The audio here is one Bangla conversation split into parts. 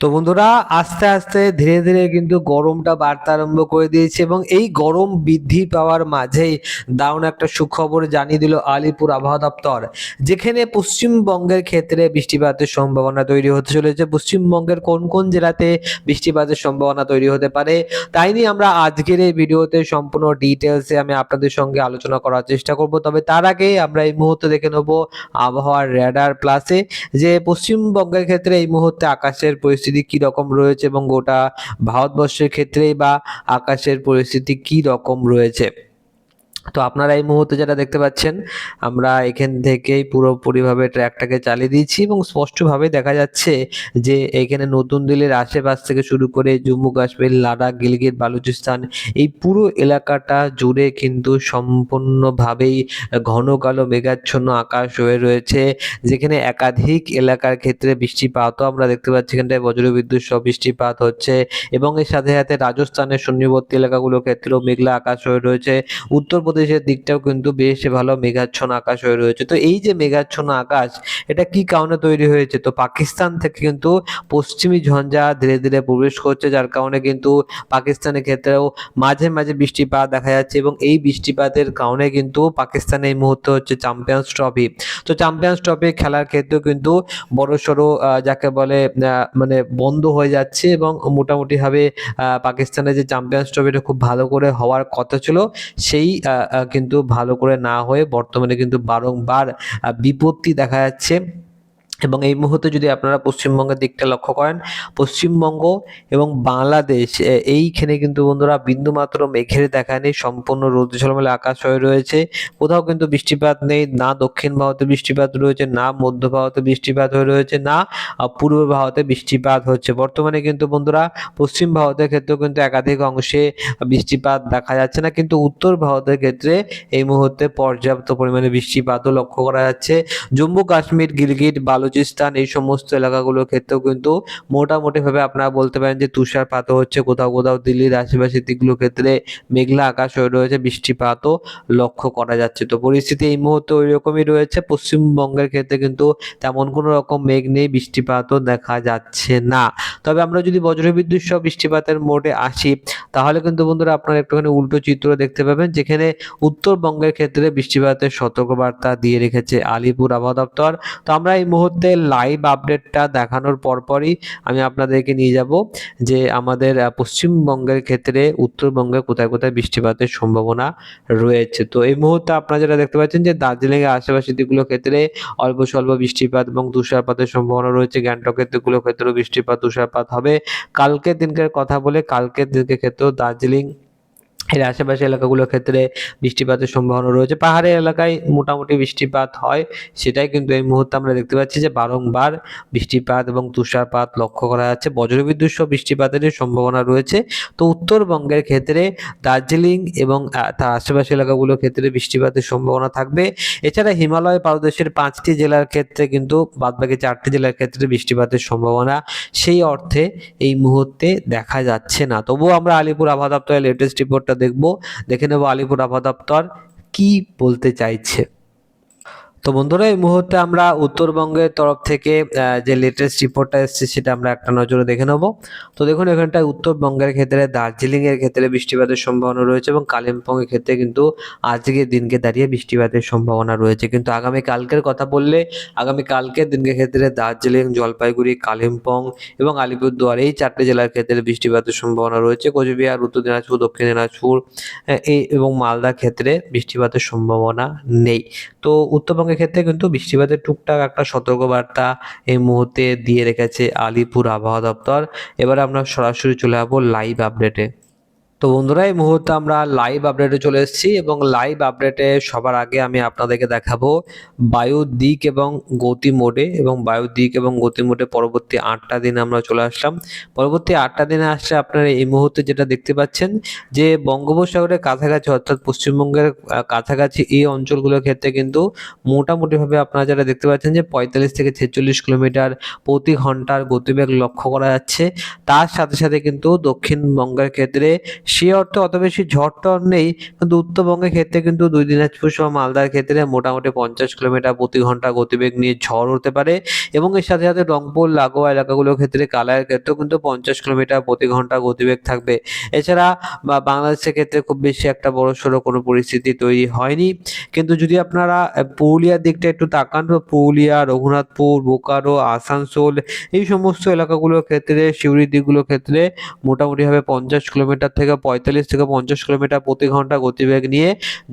তো বন্ধুরা, আস্তে আস্তে ধীরে ধীরে কিন্তু গরমটা বাড়তে আরম্ভ করে দিয়েছে এবং এই গরম বৃদ্ধি পাওয়ার মাঝেই দারুণ একটা সুখবর জানিয়ে দিল আলিপুর আবহাওয়া দপ্তর, যেখানে পশ্চিমবঙ্গের ক্ষেত্রে বৃষ্টিপাতের সম্ভাবনা তৈরি হতে চলেছে। পশ্চিমবঙ্গের কোন কোন জেলাতে বৃষ্টিপাতের সম্ভাবনা তৈরি হতে পারে, তাই নিয়ে আমরা আজকের এই ভিডিওতে সম্পূর্ণ ডিটেলসে আমি আপনাদের সঙ্গে আলোচনা করার চেষ্টা করব। তবে তার আগে আমরা এই মুহূর্তে দেখে নেব আবহাওয়ার র্যাডার প্লাসে, যে পশ্চিমবঙ্গের ক্ষেত্রে এই মুহূর্তে আকাশের পরিস্থিতি কি রকম রয়েছে এবং গোটা ভারতবর্ষের ক্ষেত্রেই বা আকাশের পরিস্থিতি কি রকম রয়েছে? তো আপনারা এই মুহূর্তে যেটা দেখতে পাচ্ছেন, আমরা এখান থেকেই পুরোপুরিভাবে ট্র্যাকটাকে চালিয়ে দিয়েছি এবং স্পষ্টভাবে দেখা যাচ্ছে যে এখানে নতুন দিল্লির আশেপাশ থেকে শুরু করে জম্মু কাশ্মীর, লাদাখ, গিলগিট, বালুচিস্তান এই পুরো এলাকাটা জুড়ে কিন্তু সম্পূর্ণভাবেই ঘন কালো মেঘাচ্ছন্ন আকাশ হয়ে রয়েছে, যেখানে একাধিক এলাকার ক্ষেত্রে বৃষ্টিপাতও আমরা দেখতে পাচ্ছি। এখানটায় বজ্রবিদ্যুৎ সহ বৃষ্টিপাত হচ্ছে এবং এর সাথে সাথে রাজস্থানের সন্নিবর্তী এলাকাগুলোর ক্ষেত্রেও মেঘলা আকাশ হয়ে রয়েছে। উত্তরপ্রদেশের দিকটাও কিন্তু বেশ ভালো মেঘাচ্ছন্ন আকাশ হয়ে রয়েছে। তো এই যে মেঘাচ্ছন্ন আকাশ, এটা কি কারণে তৈরি হয়েছে? তো পাকিস্তান থেকে কিন্তু পশ্চিমী ঝঞ্ঝা ধীরে ধীরে প্রবেশ করছে, যার কারণে কিন্তু পাকিস্তানের ক্ষেত্রেও মাঝে মাঝে বৃষ্টিপাত দেখা যাচ্ছে এবং এই বৃষ্টিপাতের কারণে কিন্তু পাকিস্তান এই মুহূর্তে হচ্ছে চ্যাম্পিয়ন্স ট্রফি তো চ্যাম্পিয়ন্স ট্রফি খেলার ক্ষেত্রেও কিন্তু বড় সড়ো যাকে বলে মানে বন্ধ হয়ে যাচ্ছে এবং মোটামুটিভাবে পাকিস্তানের যে চ্যাম্পিয়ন্স ট্রফিটা খুব ভালো করে হওয়ার কথা ছিল, সেই কিন্তু ভালো করে না হয়ে বর্তমানে কিন্তু বারংবার বিপত্তি দেখা যাচ্ছে। এবং এই মুহূর্তে যদি আপনারা পশ্চিমবঙ্গের দিকটা লক্ষ্য করেন, পশ্চিমবঙ্গ এবং বাংলাদেশ এইখানে কিন্তু বন্ধুরা বিন্দুমাত্র মেঘের দেখা নেই, সম্পূর্ণ রোদ ঝলমলে আকাশ হয়ে রয়েছে। কোথাও কিন্তু বৃষ্টিপাত নেই, না দক্ষিণ ভারতে বৃষ্টিপাত রয়েছে, না মধ্য ভারতে বৃষ্টিপাত হয়ে রয়েছে, না পূর্ব ভারতে বৃষ্টিপাত হচ্ছে। বর্তমানে কিন্তু বন্ধুরা পশ্চিম ভারতের ক্ষেত্রেও কিন্তু একাধিক অংশে বৃষ্টিপাত দেখা যাচ্ছে না, কিন্তু উত্তর ভারতের ক্ষেত্রে এই মুহূর্তে পর্যাপ্ত পরিমাণে বৃষ্টিপাতও লক্ষ্য করা যাচ্ছে। জম্মু কাশ্মীর গিলগিট বালুচিস্তান, এই সমস্ত এলাকাগুলোর ক্ষেত্রেও কিন্তু মোটামুটিভাবে আপনারা বলতে পারেন যে তুষারপাতও হচ্ছে। কোথাও কোথাও দিল্লির আশেপাশের দিকগুলোর ক্ষেত্রে মেঘলা আকাশ হয়ে রয়েছে, বৃষ্টিপাতও লক্ষ্য করা যাচ্ছে। তো পরিস্থিতি এই মুহূর্তে ওই রকমই রয়েছে। পশ্চিমবঙ্গের ক্ষেত্রে কিন্তু তেমন কোনো রকম মেঘ নেই, বৃষ্টিপাতও দেখা যাচ্ছে না। তবে আমরা যদি বজ্রবিদ্যুৎ সহ বৃষ্টিপাতের মোডে আসি, তাহলে কিন্তু বন্ধুরা আপনারা একটুখানি উল্টো চিত্র দেখতে পাবেন, যেখানে উত্তরবঙ্গের ক্ষেত্রে বৃষ্টিপাতের সতর্কবার্তা দিয়ে রেখেছে আলিপুর আবহাওয়া দপ্তর। তো আমরা এই মুহূর্তে লাইভ আপডেটটা দেখানোর পরপরই আমি আপনাদেরকে নিয়ে যাব যে আমাদের পশ্চিমবঙ্গের ক্ষেত্রে উত্তরবঙ্গে কোথায় কোথায় বৃষ্টিপাতের সম্ভাবনা রয়েছে। তো এই মুহূর্তে আপনারা যেটা দেখতে পাচ্ছেন যে দার্জিলিং এর আশেপাশের দিকগুলোর ক্ষেত্রে অল্প স্বল্প বৃষ্টিপাত এবং তুষারপাতের সম্ভাবনা রয়েছে। গ্যাংটকের দিকগুলোর ক্ষেত্রেও বৃষ্টিপাত, তুষারপাত হবে। কালকের দিনকের কথা বলে কালকের দিনকে ক্ষেত্রেও দার্জিলিং এর আশেপাশে এলাকাগুলোর ক্ষেত্রে বৃষ্টিপাতের সম্ভাবনা রয়েছে। পাহাড়ি এলাকায় মোটামুটি বৃষ্টিপাত হয়, সেটাই কিন্তু এই মুহূর্তে আমরা দেখতে পাচ্ছি যে বারংবার বৃষ্টিপাত এবং তুষারপাত লক্ষ্য করা যাচ্ছে। বজ্রবিদ্যুৎ সহ বৃষ্টিপাতের সম্ভাবনা রয়েছে, তো উত্তরবঙ্গের ক্ষেত্রে দার্জিলিং এবং তার আশেপাশে এলাকাগুলোর ক্ষেত্রে বৃষ্টিপাতের সম্ভাবনা থাকবে। এছাড়া হিমালয় পাদদেশের পাঁচটি জেলার ক্ষেত্রে কিন্তু বাদবাকি চারটি জেলার ক্ষেত্রে বৃষ্টিপাতের সম্ভাবনা সেই অর্থে এই মুহূর্তে দেখা যাচ্ছে না। তবুও আমরা আলিপুর আবহাওয়া দপ্তরের লেটেস্ট রিপোর্টটা দেখব। দেখে নেব আলিপুর আবহাওয়া দপ্তর কি বলতে চাইছে। তো বন্ধুরা, এই মুহূর্তে আমরা উত্তরবঙ্গের তরফ থেকে যে লেটেস্ট রিপোর্টটা এসেছে সেটা আমরা একটা নজরে দেখে নেব। তো দেখুন, এখানটায় উত্তরবঙ্গের ক্ষেত্রে, দার্জিলিংয়ের ক্ষেত্রে বৃষ্টিপাতের সম্ভাবনা রয়েছে এবং কালিম্পংয়ের ক্ষেত্রে কিন্তু আজকের দিনকে দাঁড়িয়ে বৃষ্টিপাতের সম্ভাবনা রয়েছে। কিন্তু আগামী কালকের কথা বললে, আগামী কালকের দিনকে ক্ষেত্রে দার্জিলিং, জলপাইগুড়ি, কালিম্পং এবং আলিপুরদুয়ার, এই চারটে জেলার ক্ষেত্রে বৃষ্টিপাতের সম্ভাবনা রয়েছে। কোচবিহার, উত্তর দিনাজপুর, দক্ষিণ দিনাজপুর এই এবং মালদার ক্ষেত্রে বৃষ্টিপাতের সম্ভাবনা নেই। তো উত্তরবঙ্গের ক্ষেত্রে কিন্তু বৃষ্টিপাতের টুকটাক একটা সতর্কবার্তা এই মুহূর্তে দিয়ে রেখেছে আলিপুর আবহাওয়া দপ্তর। এবার আমরা সরাসরি চলে যাব লাইভ আপডেটে তো বন্ধুরা, এই মুহূর্তে আমরা লাইভ আপডেটে চলে এসেছি এবং লাইভ আপডেটে সবার আগে আমি আপনাদেরকে দেখাবো বায়ুর দিক এবং গতি মোডে এবং বায়ুর দিক এবং গতি মোডে পরবর্তী আটটা দিনে আমরা চলে আসলাম। পরবর্তী আটটা দিনে আসলে আপনারা এই মুহূর্তে যেটা দেখতে পাচ্ছেন যে বঙ্গোপসাগরের কাছাকাছি অর্থাৎ পশ্চিমবঙ্গের কাছাকাছি এই অঞ্চলগুলোর ক্ষেত্রে কিন্তু মোটামুটিভাবে আপনারা যেটা দেখতে পাচ্ছেন যে পঁয়তাল্লিশ থেকে ছেচল্লিশ কিলোমিটার প্রতি ঘণ্টার গতিবেগ লক্ষ্য করা যাচ্ছে। তার সাথে সাথে কিন্তু দক্ষিণবঙ্গের ক্ষেত্রে সে অর্থে অত বেশি ঝড় টর নেই, কিন্তু উত্তরবঙ্গের ক্ষেত্রে কিন্তু দুই দিনাজপুর সহ মালদার ক্ষেত্রে মোটামুটি পঞ্চাশ কিলোমিটার, প্রতি ঘণ্টা গতিবেগ নিয়ে ঝড় হতে পারে এবং এর সাথে সাথে রংপুর, লাগোয়া এলাকাগুলোর ক্ষেত্রে কালার ক্ষেত্রেও কিন্তু পঞ্চাশ কিলোমিটার, প্রতি ঘণ্টা গতিবেগ থাকবে। এছাড়া বা বাংলাদেশের ক্ষেত্রে খুব বেশি একটা বড় সড়ো কোনো পরিস্থিতি তৈরি হয়নি। কিন্তু যদি আপনারা পুরুলিয়ার দিকটা একটু তাকান পুরুলিয়া, রঘুনাথপুর, বোকারো, আসানসোল, এই সমস্ত এলাকাগুলোর ক্ষেত্রে, সিউড়ির দিকগুলোর ক্ষেত্রে মোটামুটিভাবে পঞ্চাশ কিলোমিটার থেকে পঁয়তাল্লিশ থেকে পঞ্চাশ কিলোমিটার প্রতি ঘণ্টা গতিবেগ নিয়ে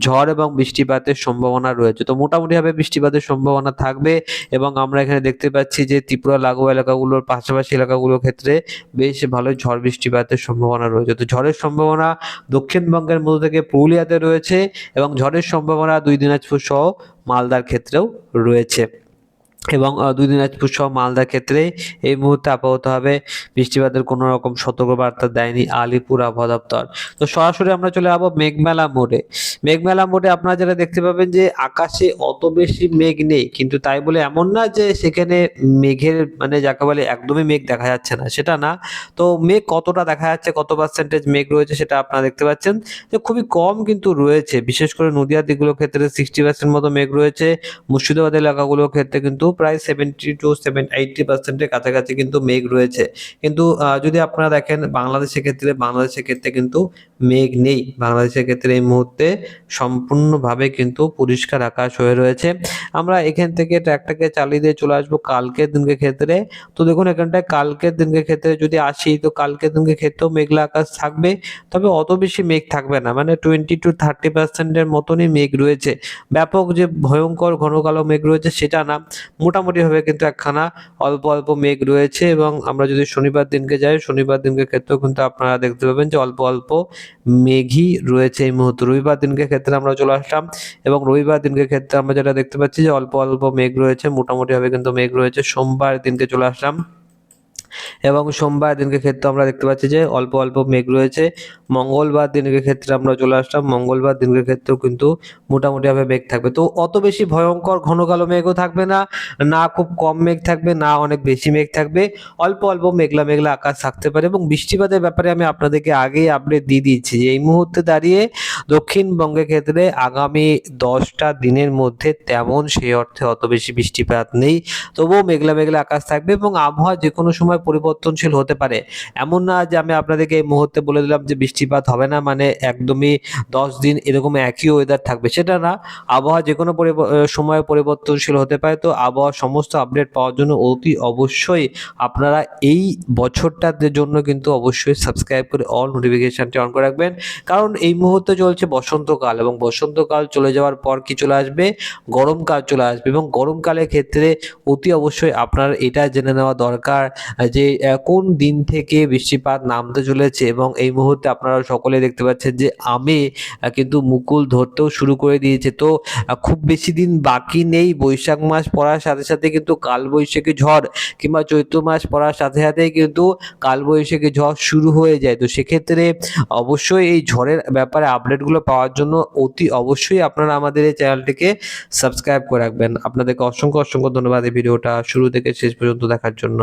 ঝড় এবং বৃষ্টিপাতের সম্ভাবনা রয়েছে। তো মোটামুটিভাবে বৃষ্টিপাতের সম্ভাবনা থাকবে এবং আমরা এখানে দেখতে পাচ্ছি যে ত্রিপুরা, লাগোয়া এলাকাগুলোর পাশাপাশি এলাকাগুলোর ক্ষেত্রে বেশ ভালো ঝড় বৃষ্টিপাতের সম্ভাবনা রয়েছে। তো ঝড়ের সম্ভাবনা দক্ষিণবঙ্গের মধ্যে থেকে পুরুলিয়াতে রয়েছে এবং ঝড়ের সম্ভাবনা দুই দিনাজপুর সহ মালদার ক্ষেত্রেও রয়েছে। এবং দুই দিনাজপুর সহ মালদার ক্ষেত্রে এই মুহূর্তে আপাততভাবে বৃষ্টিপাতের কোনো রকম সতর্কবার্তা দেয়নি আলিপুর আবহাওয়া দপ্তর। তো সরাসরি আমরা চলে যাব মেঘমেলা মোড়ে। মেঘমেলা মোড়ে আপনারা যেটা দেখতে পাবেন যে আকাশে অত বেশি মেঘ নেই, কিন্তু তাই বলে এমন না যে সেখানে মেঘের মানে যাকে বলে একদমই মেঘ দেখা যাচ্ছে না, সেটা না। তো মেঘ কতটা দেখা যাচ্ছে, কত পার্সেন্টেজ মেঘ রয়েছে সেটা আপনারা দেখতে পাচ্ছেন। যে খুবই কম কিন্তু রয়েছে, বিশেষ করে নদীয়ার দিকগুলোর ক্ষেত্রে সিক্সটি পার্সেন্ট মতো মেঘ রয়েছে। মুর্শিদাবাদ এলাকাগুলোর ক্ষেত্রে কিন্তু প্রায় সেভেন্টি টু সেভেন এইটটি পার্সেন্টের কাছাকাছি কিন্তু মেঘ রয়েছে। কিন্তু যদি আপনারা দেখেন বাংলাদেশের ক্ষেত্রে বাংলাদেশের ক্ষেত্রে কিন্তু মেঘ নেই। বাংলাদেশের ক্ষেত্রে এই মুহূর্তে সম্পূর্ণভাবে কিন্তু পরিষ্কার আকাশ হয়ে রয়েছে। আমরা এখান থেকে ট্র্যাকটাকে চালিয়ে দিয়ে চলে আসব কালকের দিনকে ক্ষেত্রে। তো দেখুন, এখানটায় কালকের দিনকে ক্ষেত্রে যদি আসি, তো কালকের দিনকে ক্ষেত্রেও মেঘলা আকাশ থাকবে। তবে অত বেশি মেঘ থাকবে না মানে টোয়েন্টি টু থার্টি পার্সেন্টের মতনই মেঘ রয়েছে। ব্যাপক যে ভয়ঙ্কর ঘন কালো মেঘ রয়েছে সেটা না, মোটামুটিভাবে কিন্তু একখানা অল্প অল্প মেঘ রয়েছে। এবং আমরা যদি শনিবার দিনকে যাই, শনিবার দিনকে ক্ষেত্রেও কিন্তু আপনারা দেখতে পাবেন যে অল্প অল্প মেঘই রয়েছে এই মুহূর্তে। রবিবার দিনকে ক্ষেত্রে আমরা চলে আসলাম এবং রবিবার দিনকে ক্ষেত্রে আমরা যেটা দেখতে পাচ্ছি যে অল্প অল্প মেঘ রয়েছে মোটামুটি মোটামুটিভাবে কিন্তু মেঘ রয়েছে। সোমবার দিনকে চলে আসলাম এবং সোমবার দিনকে ক্ষেত্রে আমরা দেখতে পাচ্ছি যে অল্প অল্প মেঘ রয়েছে। মঙ্গলবার দিনকে ক্ষেত্রে আমরা চলে আসলাম, মঙ্গলবার দিনকে ক্ষেত্রেও কিন্তু মোটামুটি মোটামুটিভাবে মেঘ থাকবে। তো অত বেশি ভয়ঙ্কর ঘন কালো মেঘও থাকবে না না খুব কম মেঘ থাকবে, না অনেক বেশি মেঘ থাকবে। অল্প অল্প মেঘলা মেঘলা আকাশ থাকতে পারে এবং বৃষ্টিপাতের ব্যাপারে আমি আপনাদেরকে আগেই আপডেট দিয়ে দিচ্ছি যে এই মুহূর্তে দাঁড়িয়ে দক্ষিণবঙ্গের ক্ষেত্রে আগামী দশটা দিনের মধ্যে তেমন সেই অর্থে অত বেশি বৃষ্টিপাত নেই। তবুও মেঘলা মেঘলা আকাশ থাকবে এবং আবহাওয়া যে কোনো সময় পরিবর্তনশীল হতে পারে। এমন না যে আমি আপনাদেরকে এই মুহূর্তে বলে দিলাম যে বৃষ্টিপাত হবে না মানে একদমই দশ দিন এরকম একই ওয়েদার থাকবে। সেটা না আবহাওয়া যে কোনো আহ, পরিবর্তনশীল হতে পারে। তো আবহাওয়ার সমস্ত আপডেট পাওয়ার জন্য অতি অবশ্যই আপনারা এই বছরটার জন্য কিন্তু অবশ্যই সাবস্ক্রাইব করে অল নোটিফিকেশনটি অন করে রাখবেন। কারণ এই মুহূর্তে চলছে বসন্তকাল এবং বসন্তকাল চলে যাওয়ার পর কি চলে আসবে? গরমকাল চলে আসবে এবং গরমকালের ক্ষেত্রে অতি অবশ্যই আপনার এটা জেনে নেওয়া দরকার যে কোন দিন থেকে বৃষ্টিপাত নামতে চলেছে এবং এই মুহূর্তে আপনারা সকলে দেখতে পাচ্ছেন যে, আমে কিন্তু মুকুল ধরতেও শুরু করে দিয়েছে। তো খুব বেশি দিন বাকি নেই, বৈশাখ মাস পড়ার সাথে সাথে কিন্তু কালবৈশাখী ঝড় কিংবা চৈত্র মাস পড়ার সাথে সাথেই কিন্তু কালবৈশাখী ঝড় শুরু হয়ে যায়। তো সেক্ষেত্রে অবশ্যই এই ঝড়ের ব্যাপারে আপডেটগুলো পাওয়ার জন্য অতি অবশ্যই আপনারা আমাদের এই চ্যানেলটিকে সাবস্ক্রাইব করে রাখবেন। আপনাদেরকে অসংখ্য অসংখ্য ধন্যবাদ এই ভিডিওটা শুরু থেকে শেষ পর্যন্ত দেখার জন্য।